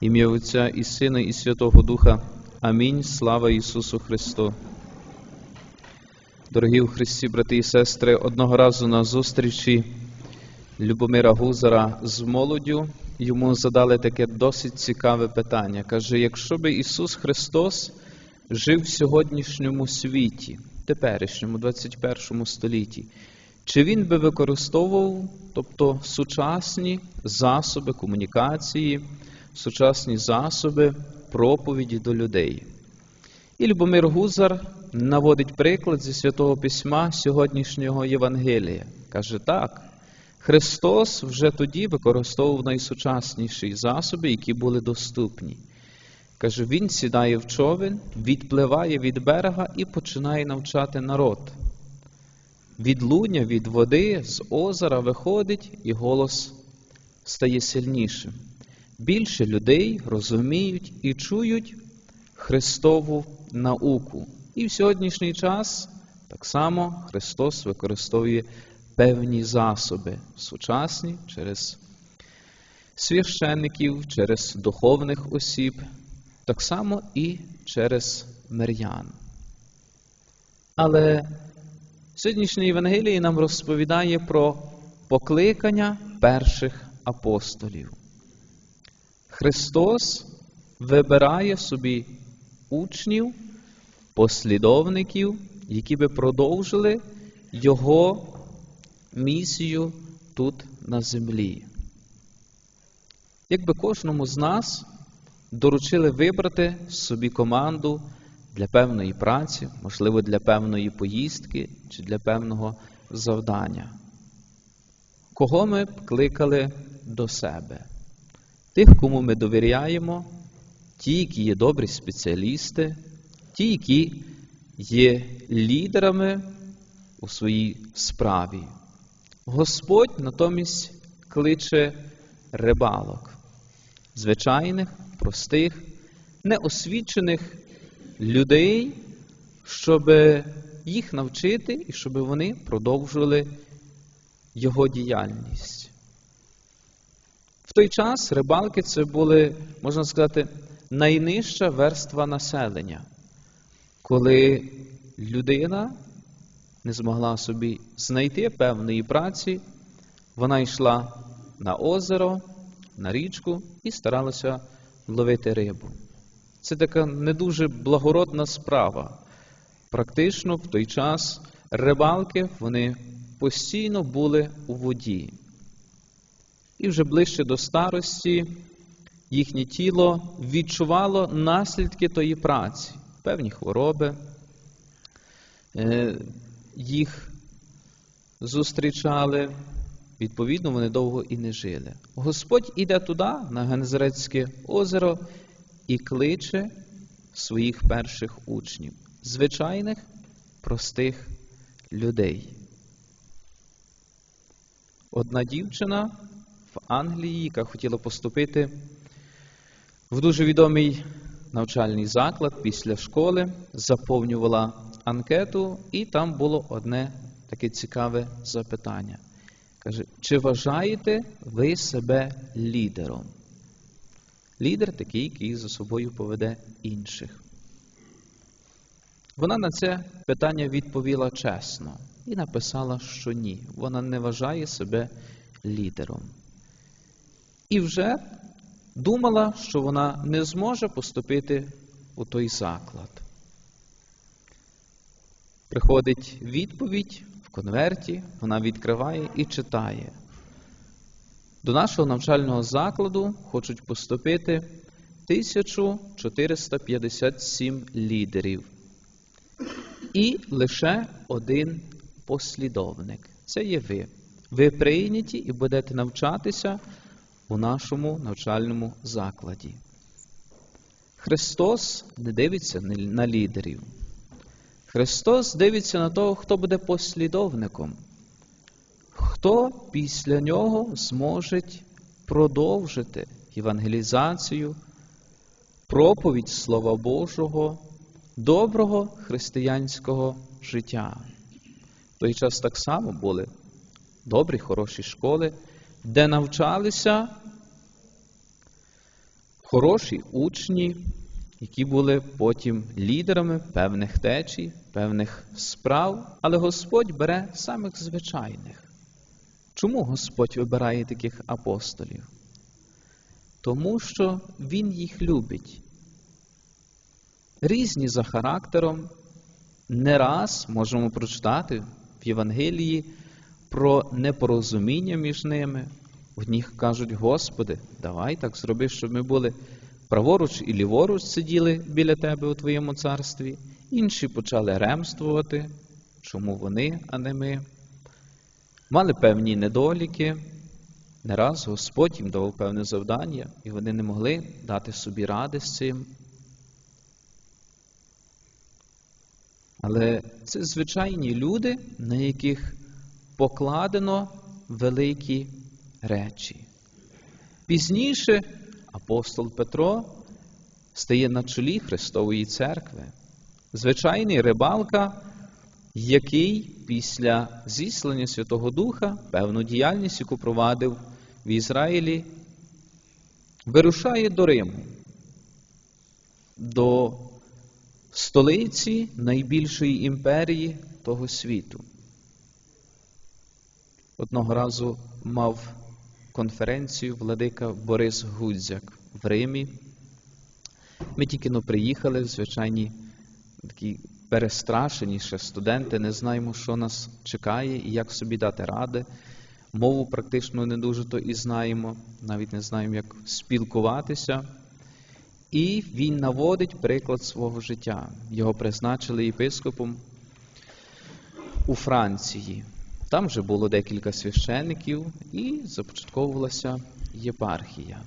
Ім'я Отця і Сина, і Святого Духа. Амінь. Слава Ісусу Христу. Дорогі у Христі, брати і сестри, одного разу на зустрічі Любомира Гузара з молоддю йому задали таке досить цікаве питання. Каже: якщо би Ісус Христос жив в сьогоднішньому світі, теперішньому 21 столітті, чи Він би використовував тобто, сучасні засоби комунікації, сучасні засоби проповіді до людей? І Любомир Гузар наводить приклад зі Святого Письма сьогоднішнього Євангелія. Каже так. Христос вже тоді використовував найсучасніші засоби, які були доступні. Каже, Він сідає в човен, відпливає від берега і починає навчати народ. Від луня, від води, з озера виходить, і голос стає сильнішим. Більше людей розуміють і чують Христову науку. І в сьогоднішній час так само Христос використовує певні засоби сучасні через священників, через духовних осіб, так само і через мирян. Але сьогоднішнє Євангеліє нам розповідає про покликання перших апостолів. Христос вибирає собі учнів, послідовників, які би продовжили Його місію тут на землі. Якби кожному з нас доручили вибрати собі команду для певної праці, можливо, для певної поїздки чи для певного завдання, кого ми б кликали до себе? Тих, кому ми довіряємо, ті, які є добрі спеціалісти, ті, які є лідерами у своїй справі. Господь натомість кличе рибалок, звичайних, простих, неосвічених людей, щоб їх навчити і щоб вони продовжували його діяльність. Той час рибалки це були, можна сказати, найнижча верства населення, коли людина не змогла собі знайти певної праці, вона йшла на озеро, на річку і старалася ловити рибу. Це така не дуже благородна справа. Практично в той час рибалки вони постійно були у воді. І вже ближче до старості їхнє тіло відчувало наслідки тої праці, певні хвороби їх зустрічали, відповідно, вони довго і не жили. Господь іде туди, на Генезарецьке озеро, і кличе своїх перших учнів, звичайних, простих людей. Одна дівчина в Англії, яка хотіла поступити в дуже відомий навчальний заклад після школи, заповнювала анкету, і там було одне таке цікаве запитання. Каже, чи вважаєте ви себе лідером? Лідер такий, який за собою поведе інших. Вона на це питання відповіла чесно і написала, що ні. Вона не вважає себе лідером. І вже думала, що вона не зможе поступити у той заклад. Приходить відповідь в конверті, вона відкриває і читає. До нашого навчального закладу хочуть поступити 1457 лідерів. І лише один послідовник. Це є ви. Ви прийняті і будете навчатися у нашому навчальному закладі. Христос не дивиться на лідерів. Христос дивиться на того, хто буде послідовником, хто після нього зможе продовжити євангелізацію, проповідь Слова Божого, доброго християнського життя. В той час так само були добрі, хороші школи, де навчалися хороші учні, які були потім лідерами певних течій, певних справ, але Господь бере самих звичайних. Чому Господь вибирає таких апостолів? Тому що Він їх любить. Різні за характером. Не раз можемо прочитати в Євангелії про непорозуміння між ними. Одніх кажуть, Господи, давай так зроби, щоб ми були праворуч і ліворуч сиділи біля Тебе у Твоєму царстві. Інші почали ремствувати, чому вони, а не ми. Мали певні недоліки. Не раз Господь їм давав певне завдання, і вони не могли дати собі ради з цим. Але це звичайні люди, на яких покладено великі речі. Пізніше апостол Петро стає на чолі Христової церкви, звичайний рибалка, який після зіслання Святого Духа певну діяльність, яку провадив в Ізраїлі, вирушає до Риму, до столиці найбільшої імперії того світу. Одного разу мав конференцію владика Борис Гудзяк в Римі. Ми тільки но приїхали, звичайні такі перестрашені ще студенти, не знаємо, що нас чекає і як собі дати ради. Мову практично не дуже то і знаємо, навіть не знаємо, як спілкуватися. І він наводить приклад свого життя. Його призначили єпископом у Франції. Там вже було декілька священників і започатковувалася єпархія.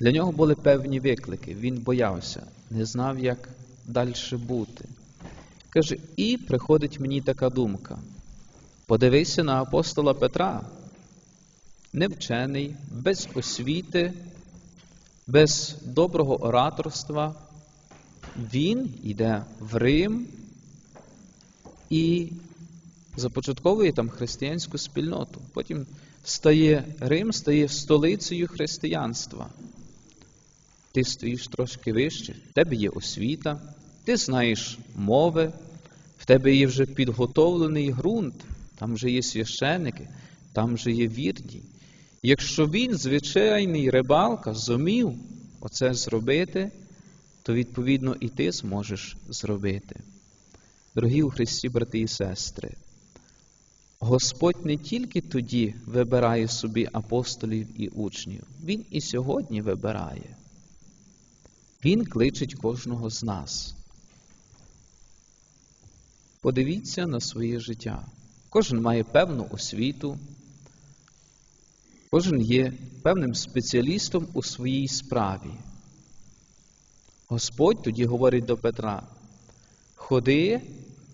Для нього були певні виклики. Він боявся, не знав, як далі бути. Каже, і приходить мені така думка: подивися на апостола Петра, невчений, без освіти, без доброго ораторства. Він йде в Рим і започатковує там християнську спільноту. Потім стає Рим, стає столицею християнства. Ти стоїш трошки вище, в тебе є освіта, ти знаєш мови, в тебе є вже підготовлений ґрунт, там вже є священники, там вже є вірні. Якщо він, звичайний рибалка, зумів оце зробити, то відповідно і ти зможеш зробити. Дорогі у Христі, брати і сестри, Господь не тільки тоді вибирає собі апостолів і учнів, Він і сьогодні вибирає. Він кличить кожного з нас. Подивіться на своє життя. Кожен має певну освіту, кожен є певним спеціалістом у своїй справі. Господь тоді говорить до Петра: ходи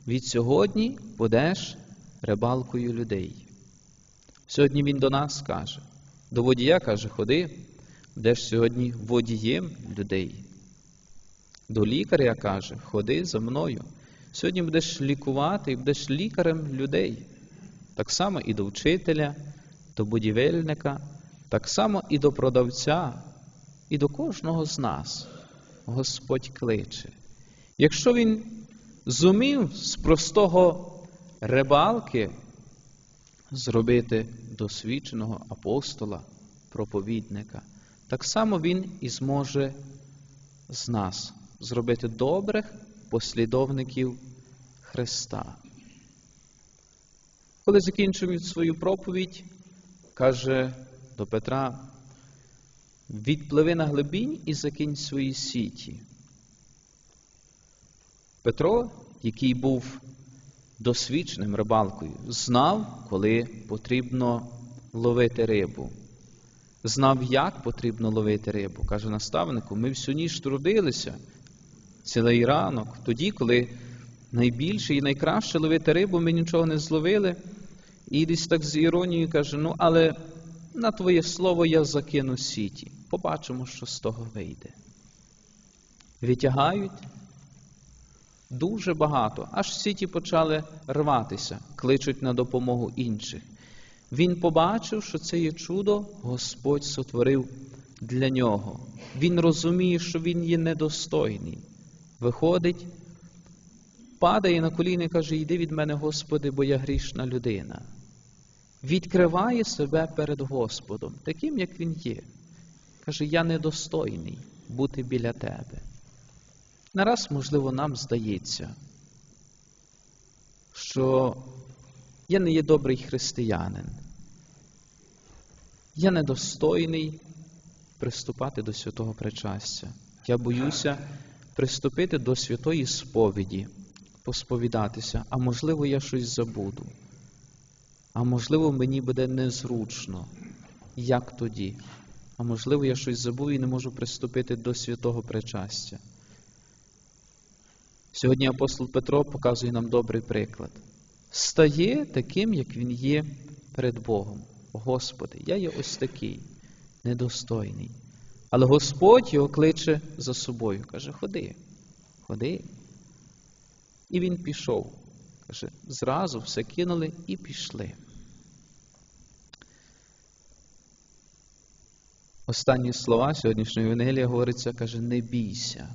від сьогодні будеш рибалкою людей. Сьогодні він до нас каже, до водія каже, ходи, будеш сьогодні водієм людей. До лікаря каже, ходи за мною. Сьогодні будеш лікувати і будеш лікарем людей. Так само і до вчителя, до будівельника, так само і до продавця, і до кожного з нас Господь кличе. Якщо він зумів з простого рибалки зробити досвідченого апостола, проповідника, так само він і зможе з нас зробити добрих послідовників Христа. Коли закінчує свою проповідь, каже до Петра, відпливи на глибінь і закинь свої сіті. Петро, який був досвідченим рибалкою, знав, коли потрібно ловити рибу. Знав, як потрібно ловити рибу. Каже наставнику, ми всю ніч трудилися, цілий ранок, тоді, коли найбільше і найкраще ловити рибу, ми нічого не зловили. І десь так з іронією каже: ну, але на твоє слово я закину сіті. Побачимо, що з того вийде. Витягають дуже багато, аж сіті почали рватися, кличуть на допомогу інших. Він побачив, що це є чудо, Господь сотворив для нього. Він розуміє, що він є недостойний. Виходить, падає на коліна і каже: Йди від мене, Господи, бо я грішна людина. Відкриває себе перед Господом, таким, як він є. Каже, я недостойний бути біля тебе. Нараз, можливо, нам здається, що я не є добрий християнин. Я недостойний приступати до святого причастя. Я боюся приступити до святої сповіді, посповідатися, а можливо, я щось забуду. А можливо, мені буде незручно. Як тоді? А можливо, я щось забув і не можу приступити до святого причастя. Сьогодні апостол Петро показує нам добрий приклад. Стає таким, як він є перед Богом. Господи, я є ось такий, недостойний. Але Господь його кличе за собою. Каже, ходи, ходи. І він пішов. Каже, зразу все кинули і пішли. Останні слова сьогоднішньої Євангелія говориться, каже, не бійся,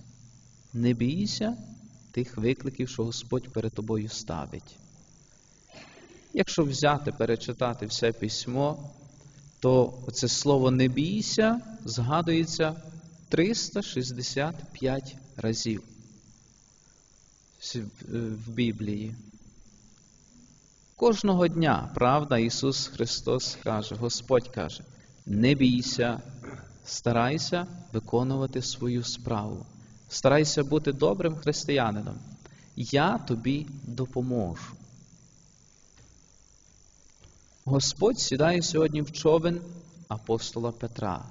не бійся тих викликів, що Господь перед тобою ставить. Якщо взяти, перечитати все письмо, то це слово не бійся згадується 365 разів в Біблії. Кожного дня, правда, Ісус Христос каже, Господь каже, не бійся, старайся виконувати свою справу, старайся бути добрим християнином. Я тобі допоможу. Господь сідає сьогодні в човен апостола Петра.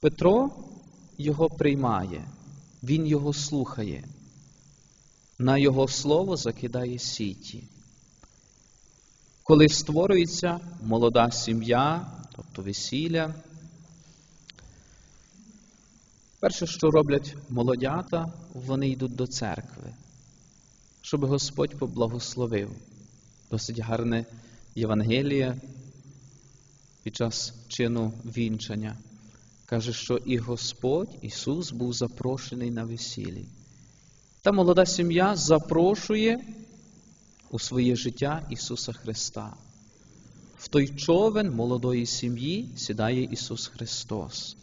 Петро його приймає, він його слухає, на його слово закидає сіті. Коли створюється молода сім'я, тобто весілля, перше, що роблять молодята, вони йдуть до церкви, щоб Господь поблагословив. Досить гарне Євангеліє під час чину вінчання. Каже, що і Господь Ісус був запрошений на весіллі. Та молода сім'я запрошує у своє життя Ісуса Христа. В той човен молодої сім'ї сідає Ісус Христос.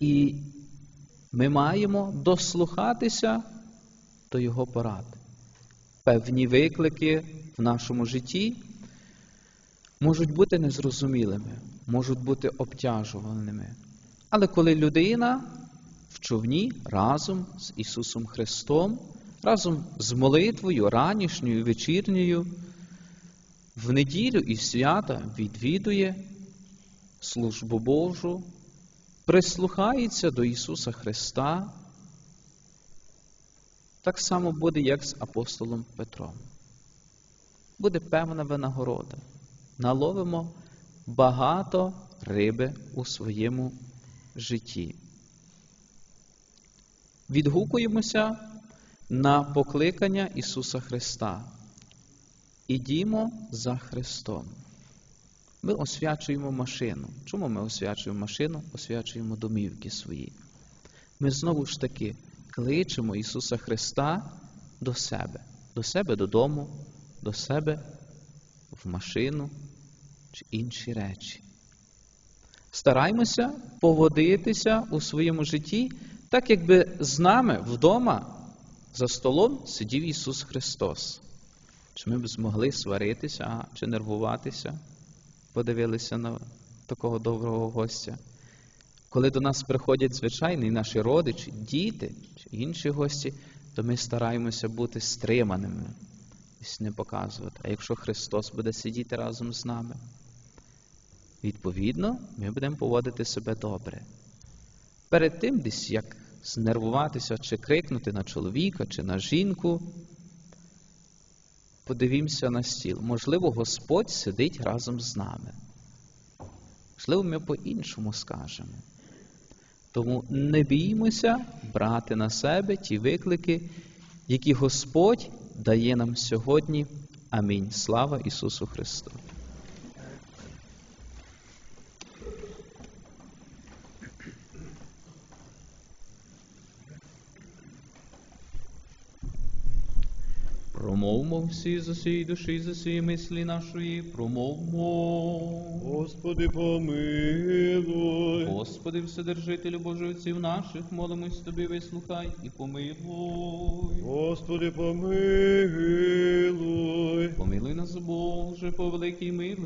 І ми маємо дослухатися до Його порад. Певні виклики в нашому житті можуть бути незрозумілими, можуть бути обтяжуваними. Але коли людина в човні разом з Ісусом Христом, разом з молитвою, ранішньою, вечірньою, в неділю і свята відвідує службу Божу, прислухається до Ісуса Христа, так само буде, як з апостолом Петром. Буде певна винагорода. Наловимо багато риби у своєму житті. Відгукуємося на покликання Ісуса Христа. Ідімо за Христом. Ми освячуємо машину. Чому ми освячуємо машину? Освячуємо домівки свої. Ми знову ж таки кличемо Ісуса Христа до себе, до себе додому, до себе в машину чи інші речі. Стараймося поводитися у своєму житті, так якби з нами вдома за столом сидів Ісус Христос. Чи ми б змогли сваритися чи нервуватися, подивилися на такого доброго гостя. Коли до нас приходять звичайні наші родичі, діти чи інші гості, то ми стараємося бути стриманими і не показувати. А якщо Христос буде сидіти разом з нами, відповідно, ми будемо поводити себе добре. Перед тим, десь як знервуватися чи крикнути на чоловіка чи на жінку, подивімося на стіл. Можливо, Господь сидить разом з нами. Можливо, ми по-іншому скажемо. Тому не біймося брати на себе ті виклики, які Господь дає нам сьогодні. Амінь. Слава Ісусу Христу! Промовмо всі з усієї душі, за усієї мислі нашої, промовмо. Господи, помилуй. Господи, Вседержителю Божий отців наших, молимось тобі, вислухай і помилуй. Господи, помилуй. Помилуй нас, Боже, по великій милості.